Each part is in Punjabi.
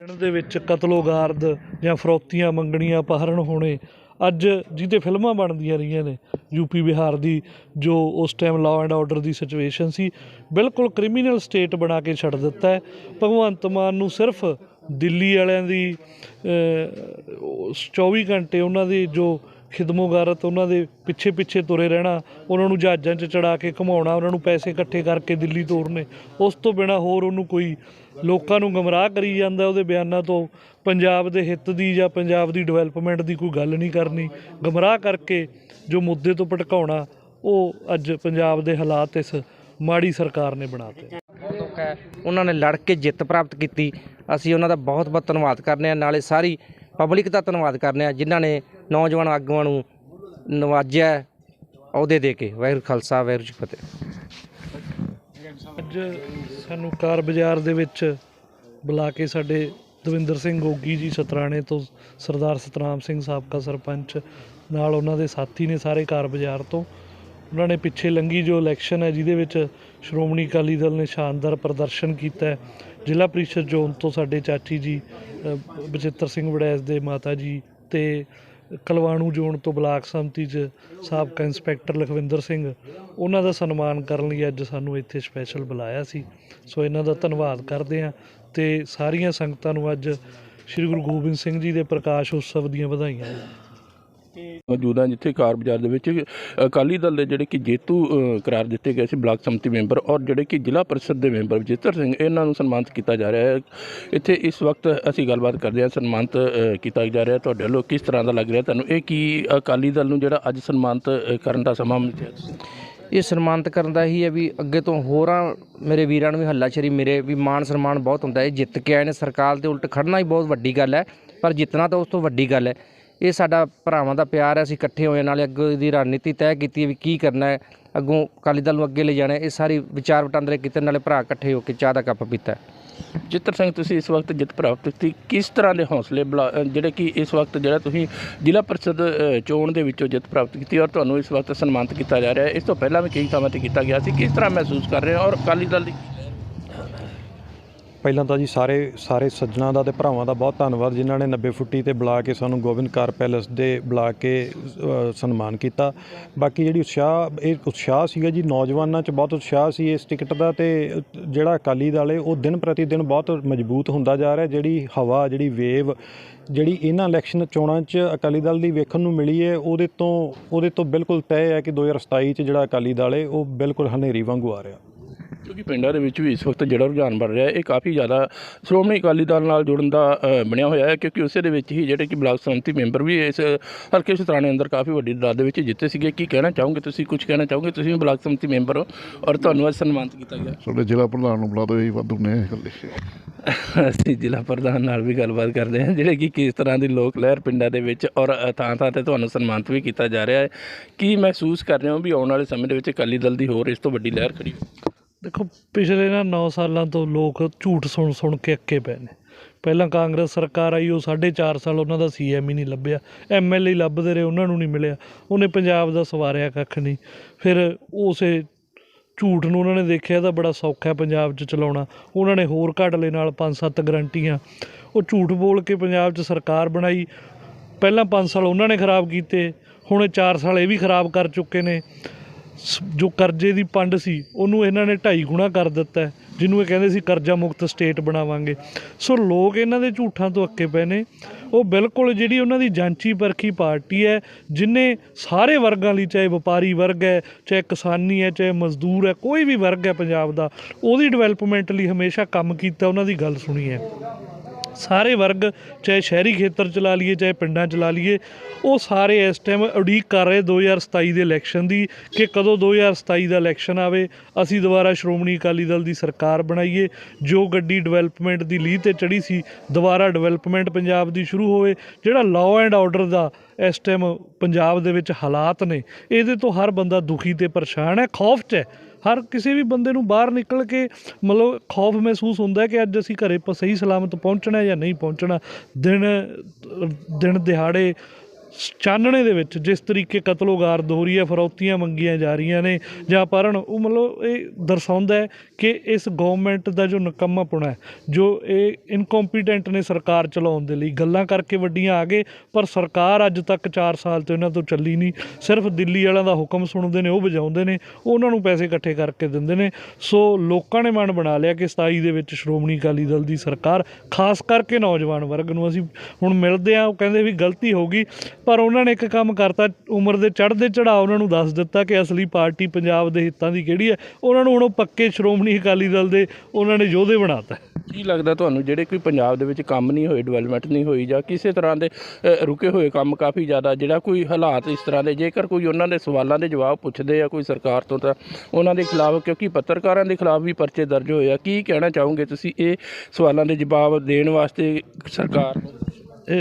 ਪਿੰਡ ਦੇ ਵਿੱਚ ਕਤਲੋਗਾਰਦ ਜਾਂ ਫਰੋਤੀਆਂ ਮੰਗਣੀਆਂ ਪਹਰਣ ਹੋਣੇ ਅੱਜ ਜਿਹਦੇ ਫਿਲਮਾਂ ਬਣਦੀਆਂ ਰਹੀਆਂ ਨੇ ਯੂਪੀ ਬਿਹਾਰ ਦੀ ਜੋ ਉਸ ਟਾਈਮ ਲਾਅ ਐਂਡ ਆਰਡਰ ਦੀ ਸਿਚੁਏਸ਼ਨ ਸੀ ਬਿਲਕੁਲ ਕ੍ਰਿਮੀਨਲ ਸਟੇਟ ਬਣਾ ਕੇ ਛੱਡ ਦਿੱਤਾ ਹੈ। ਭਗਵੰਤ ਮਾਨ ਨੂੰ ਸਿਰਫ ਦਿੱਲੀ ਵਾਲਿਆਂ ਦੀ ਅਹ, 24 ਘੰਟੇ ਉਹਨਾਂ ਦੀ ਜੋ ਖਿਦਮੋਗਾਰਤ ਉਹਨਾਂ ਦੇ ਪਿੱਛੇ ਪਿੱਛੇ ਤੁਰੇ ਰਹਿਣਾ, ਉਹਨਾਂ ਨੂੰ ਜਹਾਜ਼ਾਂ 'ਚ ਚੜਾ ਕੇ ਘੁਮਾਉਣਾ, ਉਹਨਾਂ ਨੂੰ ਪੈਸੇ ਇਕੱਠੇ ਕਰਕੇ ਦਿੱਲੀ ਤੋਰਨੇ, ਉਸ ਤੋਂ ਬਿਨਾ ਹੋਰ ਉਹਨੂੰ ਕੋਈ ਲੋਕਾਂ ਨੂੰ ਗਮਰਾਹ ਕਰੀ ਜਾਂਦਾ ਉਹਦੇ ਬਿਆਨਾਂ ਤੋਂ, ਪੰਜਾਬ ਦੇ ਹਿੱਤ ਦੀ ਜਾਂ ਪੰਜਾਬ ਦੀ ਡਿਵੈਲਪਮੈਂਟ ਦੀ ਕੋਈ ਗੱਲ ਨਹੀਂ ਕਰਨੀ, ਗਮਰਾਹ ਕਰਕੇ ਜੋ ਮੁੱਦੇ ਤੋਂ ਭਟਕਾਉਣਾ ਉਹ ਅੱਜ ਪੰਜਾਬ ਦੇ ਹਾਲਾਤ ਇਸ ਮਾੜੀ ਸਰਕਾਰ ਨੇ ਬਣਾਤੇ ਬਹੁਤ ਉਹਨਾਂ ਨੇ ਲੜ ਕੇ ਜਿੱਤ ਪ੍ਰਾਪਤ ਕੀਤੀ। ਅਸੀਂ ਉਹਨਾਂ ਦਾ ਬਹੁਤ ਬਹੁਤ ਧੰਨਵਾਦ ਕਰਨੇ ਆ ਨਾਲੇ ਸਾਰੀ ਪਬਲਿਕ ਦਾ ਧੰਨਵਾਦ ਕਰਨੇ ਆ, ਜਿਨ੍ਹਾਂ ਨੇ ਨੌਜਵਾਨ ਆਗੂਆਂ ਨੂੰ ਨਵਾਜਿਆ ਅਹੁਦੇ ਦੇ ਕੇ। ਵਾਹਿਗੁਰੂ ਖਾਲਸਾ, ਵਾਹਿਗੁਰੂ ਜੀ ਫਤਿਹ। ਅੱਜ ਸਾਨੂੰ ਕਾਰ ਬਾਜ਼ਾਰ ਦੇ ਵਿੱਚ ਬੁਲਾ ਕੇ ਸਾਡੇ ਦਵਿੰਦਰ ਸਿੰਘ ਗੋਗੀ ਜੀ ਸਤਰਾਣੇ ਤੋਂ ਸਰਦਾਰ ਸਤਨਾਮ ਸਿੰਘ ਸਾਬਕਾ ਸਰਪੰਚ, ਨਾਲ ਉਹਨਾਂ ਦੇ ਸਾਥੀ ਨੇ ਸਾਰੇ ਕਾਰ ਬਾਜ਼ਾਰ ਤੋਂ। ਉਹਨਾਂ ਨੇ ਪਿੱਛੇ ਲੰਗੀ ਜੋ ਇਲੈਕਸ਼ਨ ਹੈ, ਜਿਹਦੇ ਵਿੱਚ ਸ਼੍ਰੋਮਣੀ ਅਕਾਲੀ ਦਲ ਨੇ ਸ਼ਾਨਦਾਰ ਪ੍ਰਦਰਸ਼ਨ ਕੀਤਾ ਜ਼ਿਲ੍ਹਾ ਪ੍ਰੀਸ਼ਦ ਜ਼ੋਨ ਤੋਂ ਸਾਡੇ ਚਾਚੀ ਜੀ ਬਚਿੱਤਰ ਸਿੰਘ ਵੜੈਸ ਦੇ ਮਾਤਾ ਜੀ ਤੇ ਕਲਵਾਣੂ ਜ਼ੋਨ ਤੋਂ ਬਲਾਕ ਸੰਮਤੀ 'ਚ ਸਾਬਕਾ ਇੰਸਪੈਕਟਰ ਲਖਵਿੰਦਰ ਸਿੰਘ, ਉਹਨਾਂ ਦਾ ਸਨਮਾਨ ਕਰਨ ਲਈ ਅੱਜ ਸਾਨੂੰ ਇੱਥੇ ਸਪੈਸ਼ਲ ਬੁਲਾਇਆ ਸੀ। ਸੋ ਇਹਨਾਂ ਦਾ ਧੰਨਵਾਦ ਕਰਦੇ ਹਾਂ ਤੇ ਸਾਰੀਆਂ ਸੰਗਤਾਂ ਨੂੰ ਅੱਜ ਸ੍ਰੀ ਗੁਰੂ ਗੋਬਿੰਦ ਸਿੰਘ ਜੀ ਦੇ ਪ੍ਰਕਾਸ਼ ਉਤਸਵ ਦੀਆਂ ਵਧਾਈਆਂ। ਮੌਜੂਦਾ ਜਿੱਥੇ ਕਾਰ ਬਾਜ਼ਾਰ ਦੇ ਵਿੱਚ ਅਕਾਲੀ ਦਲ ਦੇ ਜਿਹੜੇ ਕਿ ਜੇਤੂ ਕਰਾਰ ਦਿੱਤੇ ਗਏ ਸੀ ਬਲਾਕ ਸੰਮਤੀ ਮੈਂਬਰ ਔਰ ਜਿਹੜੇ ਕਿ ਜ਼ਿਲ੍ਹਾ ਪਰਿਸ਼ਦ ਦੇ ਮੈਂਬਰ ਜਿੱਤਰ ਸਿੰਘ, ਇਹਨਾਂ ਨੂੰ ਸਨਮਾਨਿਤ ਕੀਤਾ ਜਾ ਰਿਹਾ ਹੈ। ਇੱਥੇ ਇਸ ਵਕਤ ਅਸੀਂ ਗੱਲਬਾਤ ਕਰਦੇ ਹਾਂ, ਸਨਮਾਨਿਤ ਕੀਤਾ ਜਾ ਰਿਹਾ ਤੁਹਾਡੇ ਵੱਲੋਂ ਕਿਸ ਤਰ੍ਹਾਂ ਦਾ ਲੱਗ ਰਿਹਾ? ਤੁਹਾਨੂੰ ਇਹ ਕੀ ਅਕਾਲੀ ਦਲ ਨੂੰ ਜਿਹੜਾ ਅੱਜ ਸਨਮਾਨਿਤ ਕਰਨ ਦਾ ਸਮਾਂ ਮਿਲਿਆ ਇਹ ਸਨਮਾਨਿਤ ਕਰਨ ਦਾ ਹੀ ਹੈ ਵੀ ਅੱਗੇ ਤੋਂ ਹੋਰਾਂ ਮੇਰੇ ਵੀਰਾਂ ਨੂੰ ਵੀ ਹੱਲਾਸ਼ੇਰੀ, ਮੇਰੇ ਵੀ ਮਾਣ ਸਨਮਾਨ ਬਹੁਤ ਹੁੰਦਾ ਹੈ। ਇਹ ਜਿੱਤ ਕੇ ਆਏ ਨੇ ਸਰਕਾਰ ਦੇ ਉਲਟ ਖੜਨਾ ਹੀ ਬਹੁਤ ਵੱਡੀ ਗੱਲ ਹੈ, ਪਰ ਜਿੱਤਣਾ ਤਾਂ ਉਸ ਤੋਂ ਵੱਡੀ ਗੱਲ ਹੈ। ਇਹ ਸਾਡਾ ਭਰਾਵਾਂ ਦਾ ਪਿਆਰ ਹੈ, ਅਸੀਂ ਇਕੱਠੇ ਹੋਏ ਨਾਲੇ ਅੱਗੇ ਦੀ ਰਣਨੀਤੀ ਤੈਅ ਕੀਤੀ ਹੈ ਵੀ ਕੀ ਕਰਨਾ ਹੈ। ਅੱਗੋਂ ਅਕਾਲੀ ਦਲ ਨੂੰ ਅੱਗੇ ਲੈ ਜਾਣਾ ਇਹ ਸਾਰੀ ਵਿਚਾਰ ਵਟਾਂਦਰੇ ਕੀਤੇ, ਨਾਲੇ ਭਰਾ ਇਕੱਠੇ ਹੋ ਕੇ ਚਾਹ ਦਾ ਕੱਪ ਪੀਤਾ ਜਿੱਤਰ ਸਿੰਘ, ਤੁਸੀਂ ਇਸ ਵਕਤ ਜਿੱਤ ਪ੍ਰਾਪਤ ਕੀਤੀ। ਕਿਸ ਤਰ੍ਹਾਂ ਦੇ ਹੌਸਲੇ ਬੁਲਾ- ਜਿਹੜੇ ਕਿ ਇਸ ਵਕਤ ਜਿਹੜਾ ਤੁਸੀਂ ਜ਼ਿਲ੍ਹਾ ਪਰਿਸ਼ਦ ਚੋਣ ਦੇ ਵਿੱਚੋਂ ਜਿੱਤ ਪ੍ਰਾਪਤ ਕੀਤੀ ਔਰ ਤੁਹਾਨੂੰ ਇਸ ਵਕਤ ਸਨਮਾਨਿਤ ਕੀਤਾ ਜਾ ਰਿਹਾ ਹੈ। ਇਸ ਤੋਂ ਪਹਿਲਾਂ ਵੀ ਕਈ ਥਾਵਾਂ ਤੇ ਕੀਤਾ ਗਿਆ ਸੀ। ਕਿਸ ਤਰ੍ਹਾਂ ਮਹਿਸੂਸ ਕਰ ਰਹੇ ਹੋ ਔਰ ਅਕਾਲੀ ਦਲ ਦੀ ਪਹਿਲਾਂ ਤਾਂ ਜੀ ਸਾਰੇ ਸਾਰੇ ਸੱਜਣਾ ਦਾ ਤੇ ਭਰਾਵਾਂ ਦਾ ਬਹੁਤ ਧੰਨਵਾਦ ਜਿਨ੍ਹਾਂ ਨੇ 90 ਫੁੱਟੀ ਤੇ ਬੁਲਾ ਕੇ ਸਾਨੂੰ ਗੋਬਿੰਦ ਕਾਰ ਪੈਲਸ ਦੇ ਬੁਲਾ ਕੇ ਸਨਮਾਨ ਕੀਤਾ। ਬਾਕੀ ਜਿਹੜੀ ਉਤਸ਼ਾਹ, ਇਹ ਉਤਸ਼ਾਹ ਸੀਗਾ ਜੀ ਨੌਜਵਾਨਾਂ 'ਚ ਬਹੁਤ ਉਤਸ਼ਾਹ ਸੀ ਇਸ ਟਿਕਟ ਦਾ ਤੇ ਜਿਹੜਾ ਅਕਾਲੀ ਦਲ ਹੈ ਉਹ ਦਿਨ ਪ੍ਰਤੀ ਦਿਨ ਬਹੁਤ ਮਜ਼ਬੂਤ ਹੁੰਦਾ ਜਾ ਰਿਹਾ। ਜਿਹੜੀ ਹਵਾ, ਜਿਹੜੀ ਵੇਵ, ਜਿਹੜੀ ਇਹਨਾਂ ਇਲੈਕਸ਼ਨ ਚੋਣਾਂ 'ਚ ਅਕਾਲੀ ਦਲ ਦੀ ਵੇਖਣ ਨੂੰ ਮਿਲੀ ਹੈ ਉਹਦੇ ਤੋਂ ਉਹਦੇ ਤੋਂ ਬਿਲਕੁਲ ਤੈਅ ਹੈ ਕਿ 2027 'ਚ ਜਿਹੜਾ ਅਕਾਲੀ ਦਲ ਹੈ ਉਹ ਬਿਲਕੁਲ ਹਨੇਰੀ ਵਾਂਗੂ ਆ ਰਿਹਾ। ਕਿਉਂਕਿ ਪਿੰਡਾਂ ਦੇ ਵਿੱਚ ਵੀ ਇਸ ਵਕਤ ਜਿਹੜਾ ਰੁਝਾਨ ਬਣ ਰਿਹਾ ਹੈ ਇਹ ਕਾਫੀ ਜ਼ਿਆਦਾ ਸ਼੍ਰੋਮਣੀ ਅਕਾਲੀ ਦਲ ਨਾਲ ਜੁੜਨ ਦਾ ਬਣਿਆ ਹੋਇਆ ਹੈ ਕਿਉਂਕਿ ਉਸੇ ਦੇ ਵਿੱਚ ਹੀ ਜਿਹੜੇ ਕਿ ਬਲਾਕ ਸੰਮਤੀ ਮੈਂਬਰ ਵੀ ਇਸ ਹਲਕੇ ਸ਼ਤਰਾਣੇ ਅੰਦਰ ਕਾਫੀ ਵੱਡੀ ਤਾਦਾਦ ਦੇ ਵਿੱਚ ਜਿੱਤੇ ਸੀਗੇ। ਕੀ ਕਹਿਣਾ ਚਾਹੋਗੇ ਤੁਸੀਂ? ਕੁਝ ਕਹਿਣਾ ਚਾਹੋਗੇ ਤੁਸੀਂ ਵੀ ਬਲਾਕ ਸੰਮਤੀ ਮੈਂਬਰ ਹੋ? ਔਰ ਤੁਹਾਨੂੰ ਅੱਜ ਸਨਮਾਨਿਤ ਕੀਤਾ ਗਿਆ। ਸਾਡੇ ਜ਼ਿਲ੍ਹਾ ਪ੍ਰਧਾਨ ਨੂੰ ਬੁਲਾ ਦਿਓ ਇਹ ਵਾਧੂ ਨੇ ਇਕੱਲੇ। ਅਸੀਂ ਜ਼ਿਲ੍ਹਾ ਪ੍ਰਧਾਨ ਨਾਲ ਵੀ ਗੱਲਬਾਤ ਕਰਦੇ ਹਾਂ ਜਿਹੜੇ ਕਿ ਕਿਸ ਤਰ੍ਹਾਂ ਦੀ ਲੋਕ ਲਹਿਰ ਪਿੰਡਾਂ ਦੇ ਵਿੱਚ ਔਰ ਥਾਂ ਥਾਂ ਤੇ ਤੁਹਾਨੂੰ ਸਨਮਾਨਿਤ ਵੀ ਕੀਤਾ ਜਾ ਰਿਹਾ ਹੈ। ਕੀ ਮਹਿਸੂਸ ਕਰ ਰਹੇ ਹੋ ਵੀ ਆਉਣ ਵਾਲੇ ਸਮੇਂ ਦੇ ਵਿੱਚ ਅਕਾਲੀ ਦਲ ਦੀ ਹੋਰ ਇਸ ਤੋਂ ਵੱਡੀ ਲਹਿਰ ਖੜੀ ਹੋਵੇ ਦੇਖੋ, ਪਿਛਲੇ ਨਾ 9 ਸਾਲਾਂ ਤੋਂ ਲੋਕ ਝੂਠ ਸੁਣ ਸੁਣ ਕੇ ਅੱਕੇ ਪਏ ਨੇ। ਪਹਿਲਾਂ ਕਾਂਗਰਸ ਸਰਕਾਰ ਆਈ, ਉਹ 4.5 ਸਾਲ ਉਹਨਾਂ ਦਾ ਸੀਐਮ ਹੀ ਨਹੀਂ ਲੱਭਿਆ। ਐਮਐਲਏ ਲੱਭਦੇ ਰਹੇ, ਉਹਨਾਂ ਨੂੰ ਨਹੀਂ ਮਿਲਿਆ। ਉਹਨੇ ਪੰਜਾਬ ਦਾ ਸਵਾਰਿਆ ਕੱਖ ਨਹੀਂ। ਫਿਰ ਉਸੇ ਝੂਠ ਨੂੰ ਉਹਨਾਂ ਨੇ ਦੇਖਿਆ ਤਾਂ ਬੜਾ ਸੌਖਾ ਹੈ ਪੰਜਾਬ 'ਚ ਚਲਾਉਣਾ। ਉਹਨਾਂ ਨੇ ਹੋਰ ਘਟਲੇ ਨਾਲ ਪੰਜ ਸੱਤ ਗਰੰਟੀਆਂ। ਉਹ ਝੂਠ ਬੋਲ ਕੇ ਪੰਜਾਬ 'ਚ ਸਰਕਾਰ ਬਣਾਈ। ਪਹਿਲਾਂ 5 ਸਾਲ ਉਹਨਾਂ ਨੇ ਖਰਾਬ ਕੀਤੇ, ਹੁਣ 4 ਸਾਲ ਇਹ ਵੀ ਖਰਾਬ ਕਰ ਚੁੱਕੇ ਨੇ। ਜੋ ਕਰਜ਼ੇ ਦੀ ਪੰਡ ਸੀ ਉਹਨੂੰ ਇਹਨਾਂ ਨੇ ਢਾਈ ਗੁਣਾ ਕਰ ਦਿੱਤਾ ਹੈ, ਜਿਹਨੂੰ ਇਹ ਕਹਿੰਦੇ ਸੀ ਕਰਜ਼ਾ ਮੁਕਤ ਸਟੇਟ ਬਣਾਵਾਂਗੇ। ਸੋ ਲੋਕ ਇਹਨਾਂ ਦੇ ਝੂਠਾਂ ਤੋਂ ਅੱਕੇ ਪਏ ਨੇ। ਉਹ ਬਿਲਕੁਲ ਜਿਹੜੀ ਉਹਨਾਂ ਦੀ ਜਾਂਚੀ ਪਰਖੀ ਪਾਰਟੀ ਹੈ, ਜਿਨੇ ਸਾਰੇ ਵਰਗਾਂ ਲਈ, ਚਾਹੇ ਵਪਾਰੀ ਵਰਗ ਹੈ, ਚਾਹੇ ਕਿਸਾਨੀ ਹੈ, ਚਾਹੇ ਮਜ਼ਦੂਰ ਹੈ, ਕੋਈ ਵੀ ਵਰਗ ਹੈ ਪੰਜਾਬ ਦਾ, ਉਹਦੀ ਡਿਵੈਲਪਮੈਂਟ ਲਈ ਹਮੇਸ਼ਾ ਕੰਮ ਕੀਤਾ, ਉਹਨਾਂ ਦੀ ਗੱਲ ਸੁਣੀ ਹੈ। ਸਾਰੇ ਵਰਗ ਚਾਹੇ ਸ਼ਹਿਰੀ ਖੇਤਰ ਚਲਾ ਲਈਏ, ਚਾਹੇ ਪਿੰਡਾਂ ਚਲਾ ਲਈਏ, ਉਹ ਸਾਰੇ ਇਸ ਟਾਈਮ ਉਡੀਕ ਕਰ ਰਹੇ 2027 ਦੇ ਇਲੈਕਸ਼ਨ ਦੀ ਕਿ ਕਦੋਂ 2027 ਦਾ ਇਲੈਕਸ਼ਨ ਆਵੇ, ਅਸੀਂ ਦੁਬਾਰਾ ਸ਼੍ਰੋਮਣੀ ਅਕਾਲੀ ਦਲ ਦੀ ਸਰਕਾਰ ਬਣਾਈਏ, ਜੋ ਗੱਡੀ ਡਿਵੈਲਪਮੈਂਟ ਦੀ ਲੀਹ ਤੇ ਚੜੀ ਸੀ, ਦੁਬਾਰਾ ਡਿਵੈਲਪਮੈਂਟ ਪੰਜਾਬ ਦੀ ਸ਼ੁਰੂ ਹੋਵੇ, ਜਿਹੜਾ ਲਾਅ ਐਂਡ ਆਰਡਰ ਦਾ ਇਸ ਟਾਈਮ ਪੰਜਾਬ ਦੇ ਵਿੱਚ ਹਾਲਾਤ ਨੇ, ਇਹਦੇ ਤੋਂ ਹਰ ਬੰਦਾ ਦੁਖੀ ਤੇ ਪਰੇਸ਼ਾਨ ਹੈ, ਖੌਫ 'ਚ ਹੈ। ਹਰ ਕਿਸੇ ਵੀ ਬੰਦੇ ਨੂੰ ਬਾਹਰ ਨਿਕਲ ਕੇ ਮਤਲਬ ਖੌਫ ਮਹਿਸੂਸ ਹੁੰਦਾ ਕਿ ਅੱਜ ਅਸੀਂ ਘਰੇ ਸਹੀ ਸਲਾਮਤ ਪਹੁੰਚਣਾ ਜਾਂ ਨਹੀਂ ਪਹੁੰਚਣਾ। ਦਿਨ ਦਿਨ ਦਿਹਾੜੇ ਚਾਨਣੇ ਦੇ ਵਿੱਚ ਜਿਸ ਤਰੀਕੇ ਕਤਲੋਗਾਰਦ ਹੋ ਰਹੀ ਹੈ ਫਰੌਤੀਆਂ ਮੰਗੀਆਂ ਜਾ ਰਹੀਆਂ ਨੇ ਜਾਂ ਪਰਨ, ਉਹ ਮਤਲਬ ਇਹ ਦਰਸਾਉਂਦਾ ਹੈ ਕਿ ਇਸ ਗਵਰਨਮੈਂਟ ਦਾ ਜੋ ਨਕੰਮਾਪੁਣਾ ਹੈ, ਜੋ ਇਹ ਇਨਕੰਪੀਟੈਂਟ ਨੇ ਸਰਕਾਰ ਚਲਾਉਣ ਦੇ ਲਈ, ਗੱਲਾਂ ਕਰਕੇ ਵੱਡੀਆਂ ਆ ਗਏ, ਪਰ ਸਰਕਾਰ ਅੱਜ ਤੱਕ 4 ਸਾਲ ਤੋਂ ਇਹਨਾਂ ਤੋਂ ਚੱਲੀ ਨਹੀਂ, ਸਿਰਫ ਦਿੱਲੀ ਵਾਲਿਆਂ ਦਾ ਹੁਕਮ ਸੁਣਦੇ ਨੇ, ਉਹ ਵਜਾਉਂਦੇ ਨੇ, ਉਹਨਾਂ ਨੂੰ ਪੈਸੇ ਇਕੱਠੇ ਕਰਕੇ ਦਿੰਦੇ ਨੇ, ਸੋ ਲੋਕਾਂ ਨੇ ਮਨ ਬਣਾ ਲਿਆ ਕਿ 27 ਦੇ ਵਿੱਚ ਸ਼੍ਰੋਮਣੀ ਅਕਾਲੀ ਦਲ ਦੀ ਸਰਕਾਰ, ਖਾਸ ਕਰਕੇ ਨੌਜਵਾਨ ਵਰਗ ਨੂੰ ਅਸੀਂ ਹੁਣ ਮਿਲਦੇ ਆ ਉਹ ਕਹਿੰਦੇ ਵੀ ਗਲਤੀ ਹੋ ਗਈ ਪਰ ਉਹਨਾਂ ਨੇ ਇੱਕ ਕੰਮ ਕਰਤਾ, ਉਮਰ ਦੇ ਚੜ੍ਹਦੇ ਚੜਾਅ ਉਹਨਾਂ ਨੂੰ ਦੱਸ ਦਿੱਤਾ ਕਿ ਅਸਲੀ ਪਾਰਟੀ ਪੰਜਾਬ ਦੇ ਹਿੱਤਾਂ ਦੀ ਕਿਹੜੀ ਹੈ। ਉਹਨਾਂ ਨੂੰ ਹੁਣ ਉਹ ਪੱਕੇ ਸ਼੍ਰੋਮਣੀ ਅਕਾਲੀ ਦਲ ਦੇ ਉਹਨਾਂ ਨੇ ਯੋਧੇ ਬਣਾਤਾ। ਕੀ ਲੱਗਦਾ ਤੁਹਾਨੂੰ, ਜਿਹੜੇ ਕੋਈ ਪੰਜਾਬ ਦੇ ਵਿੱਚ ਕੰਮ ਨਹੀਂ ਹੋਏ ਡਿਵੈਲਪਮੈਂਟ ਨਹੀਂ ਹੋਈ ਜਾਂ ਕਿਸੇ ਤਰ੍ਹਾਂ ਦੇ ਰੁਕੇ ਹੋਏ ਕੰਮ ਕਾਫੀ ਜ਼ਿਆਦਾ, ਜਿਹੜਾ ਕੋਈ ਹਾਲਾਤ ਇਸ ਤਰ੍ਹਾਂ ਦੇ, ਜੇਕਰ ਕੋਈ ਉਹਨਾਂ ਦੇ ਸਵਾਲਾਂ ਦੇ ਜਵਾਬ ਪੁੱਛਦੇ ਆ ਕੋਈ ਸਰਕਾਰ ਤੋਂ, ਤਾਂ ਉਹਨਾਂ ਦੇ ਖਿਲਾਫ, ਕਿਉਂਕਿ ਪੱਤਰਕਾਰਾਂ ਦੇ ਖਿਲਾਫ ਵੀ ਪਰਚੇ ਦਰਜ ਹੋਏ ਆ, ਕੀ ਕਹਿਣਾ ਚਾਹੋਗੇ ਤੁਸੀਂ ਇਹ ਸਵਾਲਾਂ ਦੇ ਜਵਾਬ ਦੇਣ ਵਾਸਤੇ ਸਰਕਾਰ ਨੂੰ?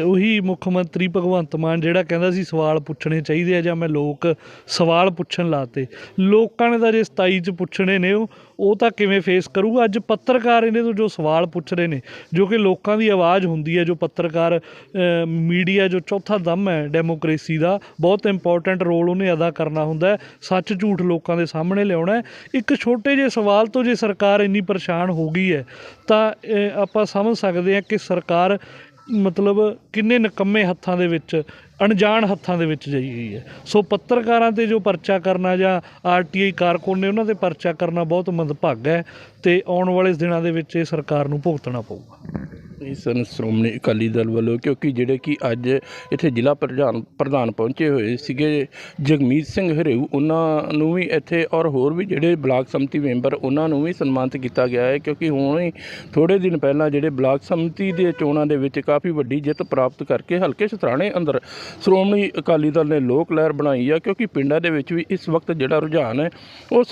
ਉਹੀ ਮੁੱਖ ਮੰਤਰੀ ਭਗਵੰਤ ਮਾਨ ਜਿਹੜਾ ਕਹਿੰਦਾ ਸੀ ਸਵਾਲ ਪੁੱਛਣੇ ਚਾਹੀਦੇ ਆ ਜਾਂ ਮੈਂ ਲੋਕ ਸਵਾਲ ਪੁੱਛਣ ਲਾਤੇ। ਲੋਕਾਂ ਨੇ ਤਾਂ ਜੇ 27 ਚ ਪੁੱਛਣੇ ਨੇ ਉਹ ਉਹ ਤਾਂ ਕਿਵੇਂ ਫੇਸ ਕਰੂਗਾ? ਅੱਜ ਪੱਤਰਕਾਰ ਇਹਨੇ ਤੋਂ ਜੋ ਸਵਾਲ ਪੁੱਛ ਰਹੇ ਨੇ, ਜੋ ਕਿ ਲੋਕਾਂ ਦੀ ਆਵਾਜ਼ ਹੁੰਦੀ ਹੈ, ਜੋ ਪੱਤਰਕਾਰ ਮੀਡੀਆ ਜੋ ਚੌਥਾ ਦਮ ਹੈ ਡੈਮੋਕ੍ਰੇਸੀ ਦਾ, ਬਹੁਤ ਇੰਪੋਰਟੈਂਟ ਰੋਲ ਉਹਨੇ ਅਦਾ ਕਰਨਾ ਹੁੰਦਾ ਹੈ। ਸੱਚ ਝੂਠ ਲੋਕਾਂ ਦੇ ਸਾਹਮਣੇ ਲਿਆਉਣਾ ਇੱਕ ਛੋਟੇ ਜਿਹੇ ਸਵਾਲ ਤੋਂ ਜੇ ਸਰਕਾਰ ਇੰਨੀ ਪਰੇਸ਼ਾਨ ਹੋ ਗਈ ਹੈ, ਤਾਂ ਆਪਾਂ ਸਮਝ ਸਕਦੇ ਹਾਂ ਕਿ ਸਰਕਾਰ ਮਤਲਬ ਕਿੰਨੇ ਨਿਕੰਮੇ ਹੱਥਾਂ ਦੇ ਵਿੱਚ, ਅਣਜਾਣ ਹੱਥਾਂ ਦੇ ਵਿੱਚ ਜਾਈ ਗਈ ਹੈ। ਸੋ ਪੱਤਰਕਾਰਾਂ ਤੇ ਜੋ ਪਰਚਾ ਕਰਨਾ ਜਾਂ ਆਰਟੀਆਈ ਕਾਰਕੁਨ ਨੇ ਉਹਨਾਂ ਤੇ ਪਰਚਾ ਕਰਨਾ ਬਹੁਤ ਮੰਦਭਾਗਾ ਹੈ ਤੇ ਆਉਣ ਵਾਲੇ ਦਿਨਾਂ ਦੇ ਵਿੱਚ ਇਹ ਸਰਕਾਰ ਨੂੰ ਭੁਗਤਣਾ ਪਊਗਾ। ਇਸ ਸਨ ਸ਼੍ਰੋਮਣੀ ਅਕਾਲੀ ਦਲ ਵੱਲੋਂ, ਕਿਉਂਕਿ ਜਿਹੜੇ ਕਿ ਅੱਜ ਇੱਥੇ ਜ਼ਿਲ੍ਹਾ ਪ੍ਰਧਾਨ ਪ੍ਰਧਾਨ ਪਹੁੰਚੇ ਹੋਏ ਸੀਗੇ, ਜਗਮੀਤ ਸਿੰਘ ਹਰੇਊ, ਉਹਨਾਂ ਨੂੰ ਵੀ ਇੱਥੇ ਔਰ ਹੋਰ ਵੀ ਜਿਹੜੇ ਬਲਾਕ ਸਮਿਤੀ ਮੈਂਬਰ, ਉਹਨਾਂ ਨੂੰ ਵੀ ਸਨਮਾਨਿਤ ਕੀਤਾ ਗਿਆ ਹੈ, ਕਿਉਂਕਿ ਹੁਣ ਹੀ ਥੋੜੇ ਦਿਨ ਪਹਿਲਾਂ ਜਿਹੜੇ ਬਲਾਕ ਸਮਿਤੀ ਦੇ ਚੋਣਾਂ ਦੇ ਵਿੱਚ ਕਾਫੀ ਵੱਡੀ ਜਿੱਤ ਪ੍ਰਾਪਤ ਕਰਕੇ ਹਲਕੇ ਸਤਰਾਣੇ ਅੰਦਰ ਸ਼੍ਰੋਮਣੀ ਅਕਾਲੀ ਦਲ ਨੇ ਲੋਕ ਲਹਿਰ ਬਣਾਈ ਆ, ਕਿਉਂਕਿ ਪਿੰਡਾਂ ਦੇ ਵਿੱਚ ਵੀ ਇਸ ਵਕਤ ਜਿਹੜਾ ਰੁਝਾਨ ਹੈ, ਉਹ